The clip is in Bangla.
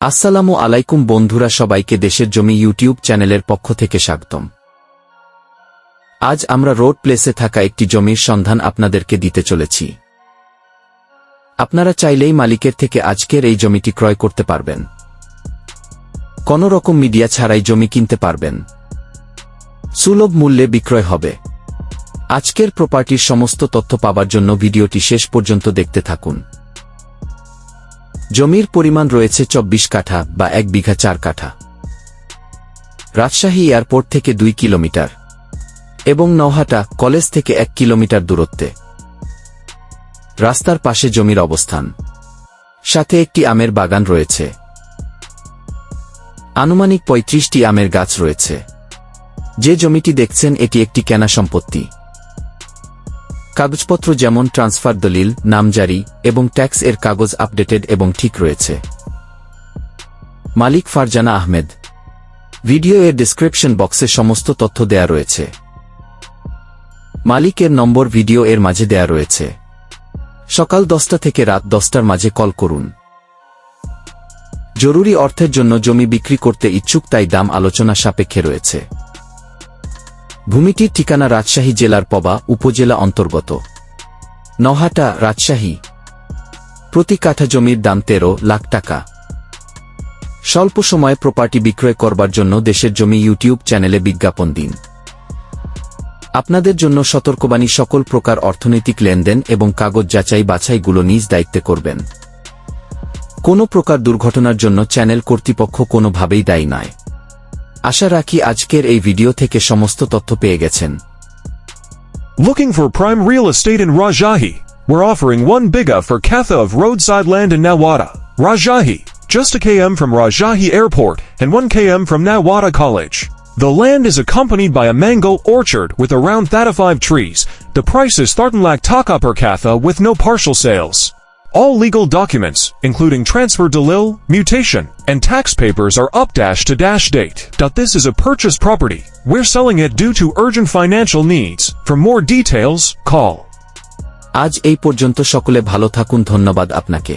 আসসালামু আলাইকুম বন্ধুরা সবাইকে দেশের জমি ইউটিউব চ্যানেলের পক্ষ থেকে স্বাগতম। আজ আমরা রোড প্লেসে থাকা একটি জমির সন্ধান আপনাদেরকে দিতে চলেছি। আপনারা চাইলেই মালিকের থেকে আজকের এই জমিটি ক্রয় করতে পারবেন। কোনো রকম মিডিয়া ছাড়াই জমি কিনতে পারবেন। সুলভ মূল্যে বিক্রয় হবে। আজকের প্রপার্টির সমস্ত তথ্য পাবার জন্য ভিডিওটি শেষ পর্যন্ত দেখতে থাকুন। জমির পরিমাণ রয়েছে চব্বিশ কাঠা বা এক বিঘা চার কাঠা। রাজশাহী এয়ারপোর্ট থেকে দুই কিলোমিটার। এবং নওহাটা কলেজ থেকে এক কিলোমিটার দূরত্বে। রাস্তার পাশে জমির অবস্থান। সাথে একটি আমের বাগান রয়েছে। আনুমানিক পঁয়ত্রিশটি আমের গাছ রয়েছে। যে জমিটি দেখছেন এটি একটি কেনা সম্পত্তি। কাগজপত্র যেমন ট্রান্সফার দলিল, নামজারি এবং ট্যাক্স এর কাগজ আপডেটেড এবং ঠিক রয়েছে। মালিক ফারজানা আহমেদ। ভিডিও এর ডিসক্রিপশন বক্সে সমস্ত তথ্য দেয়া রয়েছে। মালিকের নম্বর ভিডিও এর মাঝে দেয়া রয়েছে। সকাল দশটা থেকে রাত দশটার মাঝে কল করুন। জরুরি অর্থের জন্য জমি বিক্রি করতে ইচ্ছুক তাই দাম আলোচনা সাপেক্ষে রয়েছে। ভূমিটির ঠিকানা রাজশাহী জেলার পবা উপজেলা অন্তর্গত। নহাটা, রাজশাহী। প্রতি কাঠা জমির দাম তেরো লাখ টাকা। স্বল্প সময়ে প্রপার্টি বিক্রয় করবার জন্য দেশের জমি ইউটিউব চ্যানেলে বিজ্ঞাপন দিন। আপনাদের জন্য সতর্কবাণী সকল প্রকার অর্থনৈতিক লেনদেন এবং কাগজ যাচাই বাছাইগুলো নিজ দায়িত্বে করবেন। কোনো প্রকার দুর্ঘটনার জন্য চ্যানেল কর্তৃপক্ষ কোনোভাবেই দায়ী নয়। আশা রাখি আজকের এই ভিডিও থেকে সমস্ত তথ্য পেয়ে গেছেন Looking for prime real estate in Rajahi? We're offering one biga for Katha of roadside land in Nawada, Rajahi, just a km from Rajahi Airport and 1 km from Nawada College. The land is accompanied by a mango orchard with around 35 trees. The price is 13 lakh taka per Katha with no partial sales. All legal documents, including transfer delil, mutation, and tax papers are up dash to dash date. This is a purchase property. We're selling it due to urgent financial needs. For more details, call আজ এই পর্যন্ত সকলে ভালো থাকুন ধন্যবাদ আপনাকে